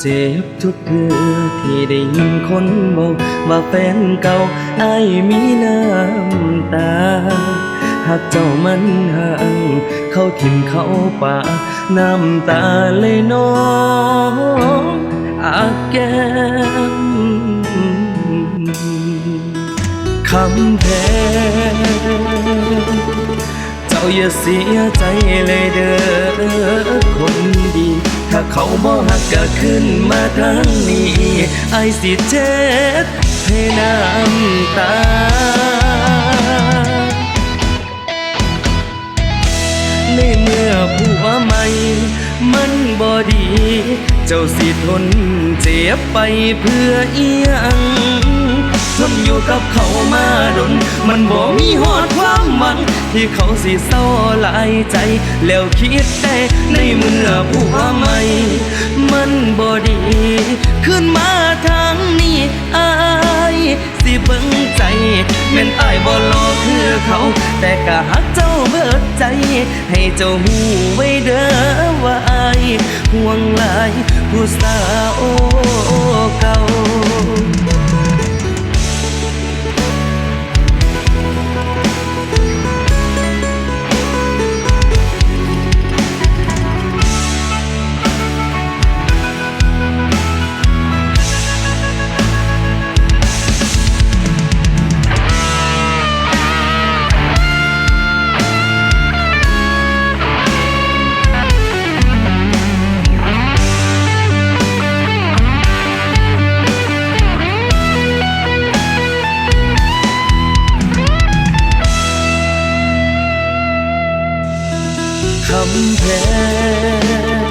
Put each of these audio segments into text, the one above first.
เจ็บทุกเทือที่ได้ยินคนบอกว่าแฟนเก่าไอ้มีน้ำตา หากเจ้ามันห่างเขาถิ่มเขาป่า น้ำตาเลยน้องอาแก้มคำแพงเจ้าอย่าเสียใจเลยเด้อคนดี ถ้าเขาบ่หักก็ขึ้นมาทางนี้ไอายสิเจ็บให้น้ำตา ในเมื่อผัวใหม่มันบ่ดี เจ้าสิทนเจ็บไปเพื่อเอียง ทนอยู่กับเขามาดน มันบ่มีหอดความหวัง ที่เขาสิเศร้าหลายใจ แล้วคิดแต่ในเมื่อผัวใหม่ มันบ่ดี ขึ้นมาทางนี้อายสิเบิ่งใจแม่นอายบ่รอคือเขา แต่ก็หักเจ้าเบิดใจ ให้เจ้าหูไว้เด้อว่าอายห่วงหลายผู้สาวเก่าำแพง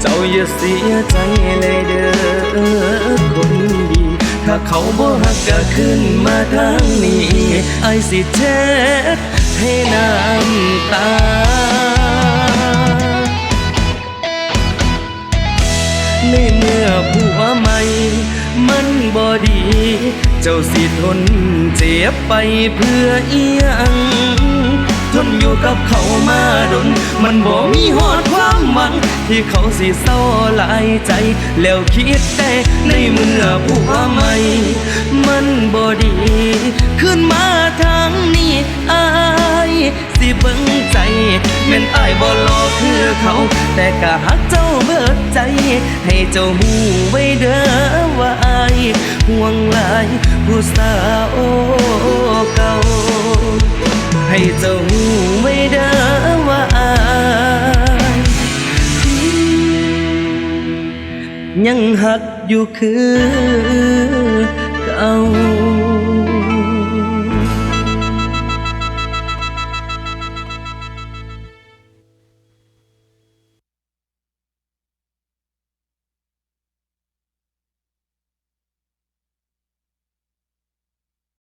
เจ้าอย่าเสียใจเลยเด้อคนดี ถ้าเขาบ่หักก็ขึ้นมาทางนี้ไอสิเช็ดให้น้ำตา ในเมื่อผัวใหม่มันบ่ดี เจ้าสิทนเจ็บไปเพื่อเอียง นอยู่กับเขามาดน มันบ่มีหอดความหวัง ที่เขาสิเศร้าหลายใจ แล้วคิดแต่ในเมื่อผัวใหม่ มันบ่ดี ขึ้นมาทางนี้อายสิเบิ่งใจแม่นอายบ่รอคือเขา แต่ก็หักเจ้าเบิดใจ ให้เจ้าหูไว้เด้อว่าอายห่วงหลายผู้สาวเก่าให้เจ้า ยังหักอยู่คือเก่า